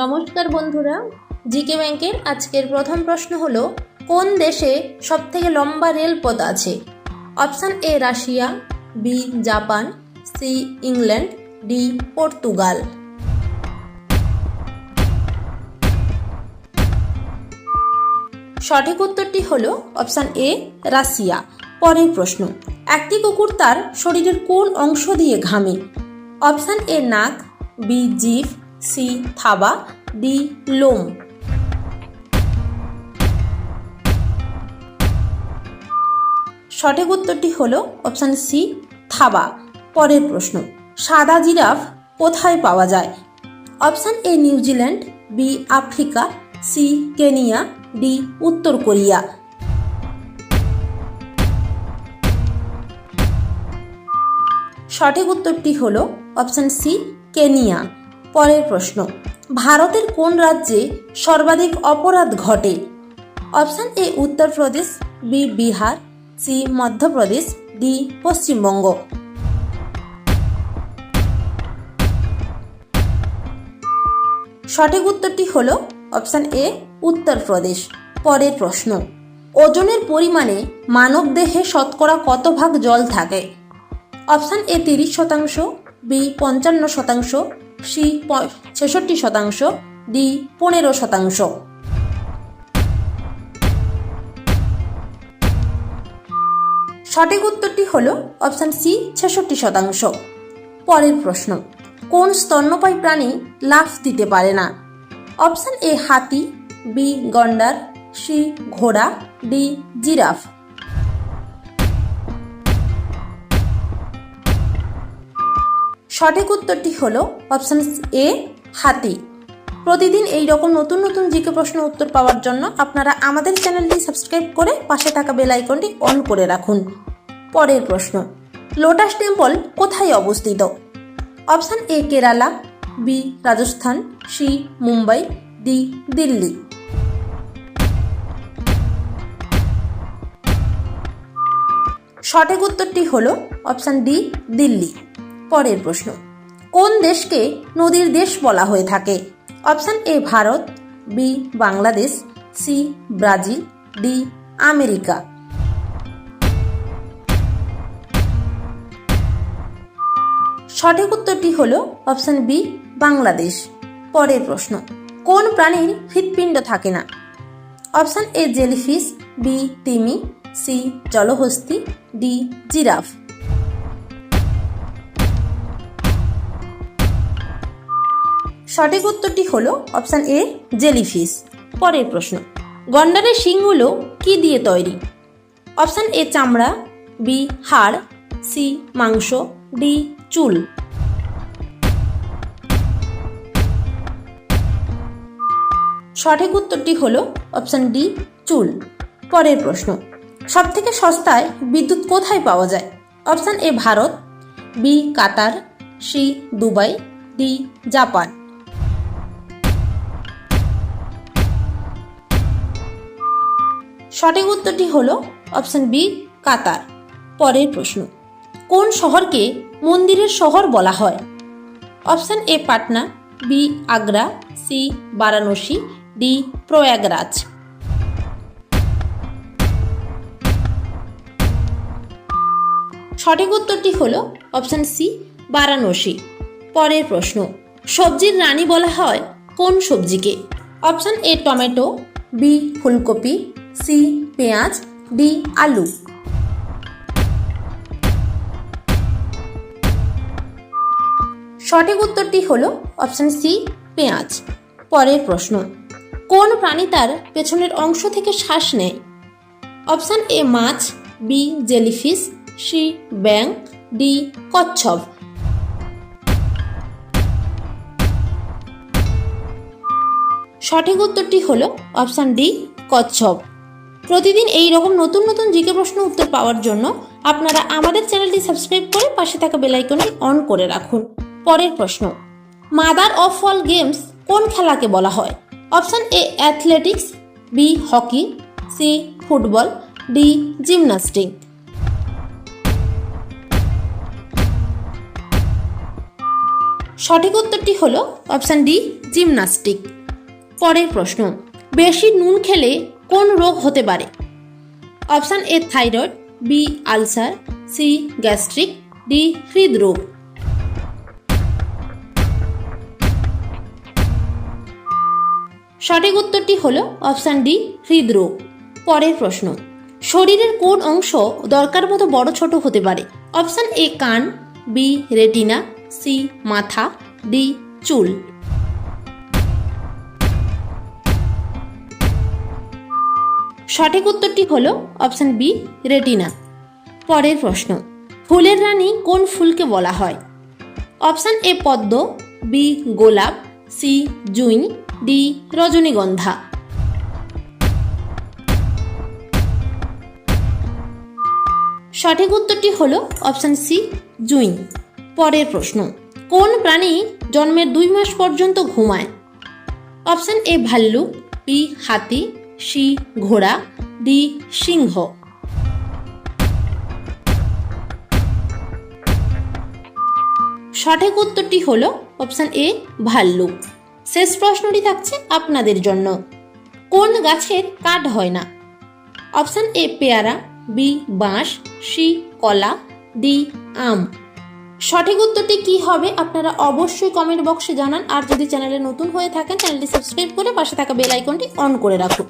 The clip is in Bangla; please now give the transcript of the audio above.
নমস্কার বন্ধুরা, জিকে ব্যাংকের আজকের প্রথম প্রশ্ন হলো, কোন দেশে সবথেকে লম্বা রেলপথ আছে? Option A Russia, B Japan, C England, D Portugal. সঠিক উত্তরটি হল অপশান এ, রাশিয়া। পরের প্রশ্ন, একটি কুকুর তার শরীরের কোন অংশ দিয়ে ঘামে? অপশান এ নাক, বি জিভ সি, থাবা, ডি, লোম। সঠিক উত্তরটি হল অপশান সি, থাবা। পরের প্রশ্ন, সাদা জিরাফ কোথায় পাওয়া যায়? Option A New Zealand B, Africa, C, Kenya, D, উত্তর কোরিয়া। সঠিক উত্তরটি হল অপশান সি, কেনিয়া। পরের প্রশ্ন, ভারতের কোন রাজ্যে সর্বাধিক অপরাধ ঘটে? Option A Uttar Pradesh, B Bihar, C Madhya Pradesh, D Paschimbanga. সঠিক উত্তরটি হল অপশান এ, উত্তরপ্রদেশ। পরের প্রশ্ন, ওজনের পরিমাণে মানব দেহে শতকরা কত ভাগ জল থাকে? অপশান এ তিরিশ শতাংশ, বি পঞ্চান্ন শতাংশ সি ছেষট্টি শতাংশ, ডি পনেরো শতাংশ। সঠিক উত্তরটি হল অপশান সি, ছেষট্টি শতাংশ। পরের প্রশ্ন, কোন স্তন্যপায়ী প্রাণী লাফ দিতে পারে না? অপশান এ হাতি, বি গন্ডার, সি ঘোড়া, ডি জিরাফ। সঠিক উত্তরটি হল অপশান এ হাতি। প্রতিদিন এই রকম নতুন নতুন জিকে প্রশ্ন উত্তর পাওয়ার জন্য আপনারা আমাদের চ্যানেলটি সাবস্ক্রাইব করে পাশে থাকা বেল আইকনটি অন করে রাখুন। পরের প্রশ্ন লোটাস টেম্পল কোথায় অবস্থিত? Option A Kerala B Rajasthan C Mumbai D Delhi. সঠিক উত্তরটি হল অপশান ডি দিল্লি। পরের প্রশ্ন। কোন দেশকে নদীর দেশ বলা হয়ে থাকে? Option A Bharat, B Bangladesh, C Brazil, D America. সঠিক উত্তরটি হল অপশান বি বাংলাদেশ। পরের প্রশ্ন, কোন প্রাণীর হৃৎপিণ্ড থাকে না? অপশান এ জেলিফিশ, বি তিমি, সি জলহস্তি, ডি জিরাফ। সঠিক উত্তরটি হল অপশান এ, জেলিফিশ। পরের প্রশ্ন, গন্ডারের শিংগুলো কি দিয়ে তৈরি? অপশান এ, চামড়া, বি, হাড়, সি, মাংস, ডি, চুল। সঠিক উত্তরটি হল অপশান ডি, চুল। পরের প্রশ্ন, সবথেকে সস্তায় বিদ্যুৎ কোথায় পাওয়া যায়? Option A, Bharat, B, Qatar, C, Dubai, D, Japan. সঠিক উত্তরটি হল অপশান বি, কাতার। পরের প্রশ্ন, কোন শহরকে মন্দিরের শহর বলা হয়? Option A, Patna, B, Agra, C, Varanasi, D, Prayagraj. সঠিক উত্তরটি হল অপশান সি, বারাণসী। পরের প্রশ্ন, সবজির রানী বলা হয় কোন সবজিকে? অপশান এ, টমেটো, বি, ফুলকপি সি, পেঁয়াজ, ডি, আলু। সঠিক উত্তরটি হল অপশান সি, পেঁয়াজ। পরের প্রশ্ন, কোন প্রাণী তার পেছনের অংশ থেকে শ্বাস নেয়? অপশান এ, মাছ, বি, জেলিফিশ, সি, ব্যাং, ডি, কচ্ছপ। সঠিক উত্তরটি হল অপশান ডি, কচ্ছপ। প্রতিদিন এই রকম নতুন নতুন জিকে প্রশ্ন উত্তর পাওয়ার জন্য আপনারা আমাদের চ্যানেলটি সাবস্ক্রাইব করে পাশে থাকা বেলাইকনটি অন করে রাখুন। পরের প্রশ্ন, মাদার অফ অল গেমস কোন খেলাকে বলা হয়? Option A, athletics, B, hockey, C, football, D, gymnastic. সঠিক উত্তরটি হল অপশান ডি, জিমনাস্টিক। পরের প্রশ্ন, বেশি নুন খেলে কোন রোগ হতে পারে? Option A thyroid, B ulcer, C gastric, D হৃদরোগ। সঠিক উত্তরটি হল অপশান ডি, হৃদরোগ। পরের প্রশ্ন, শরীরের কোন অংশ দরকার মতো বড় ছোট হতে পারে? অপশান এ কান, বি রেটিনা, সি মাথা, ডি চুল। সঠিক উত্তরটি হল অপশান বি, রেটিনা। পরের প্রশ্ন, ফুলের রানী কোন ফুলকে বলা হয়? অপশান এ, পদ্ম, বি, গোলাপ, সি জুঁই ডি, রজনীগন্ধা। সঠিক উত্তরটি হল অপশান সি জুঁই পরের প্রশ্ন, কোন প্রাণী জন্মের দুই মাস পর্যন্ত ঘুমায়? অপশান এ, ভাল্লুক, বি, হাতি সি ঘোড়া, ডি সিংহ। সঠিক উত্তরটি হল অপশান এ, ভাল্লুক। শেষ প্রশ্নটি থাকছে আপনাদের জন্য। কোন গাছের কাঠ হয় না? অপশান এ, পেয়ারা, বি, বাঁশ, সি, কলা, ডি, আম। সঠিক উত্তরটি কি হবে আপনারা অবশ্যই কমেন্ট বক্সে জানান, আর যদি চ্যানেলে নতুন হয়ে থাকেন, চ্যানেলটি সাবস্ক্রাইব করে পাশে থাকা বেল আইকনটি অন করে রাখুন।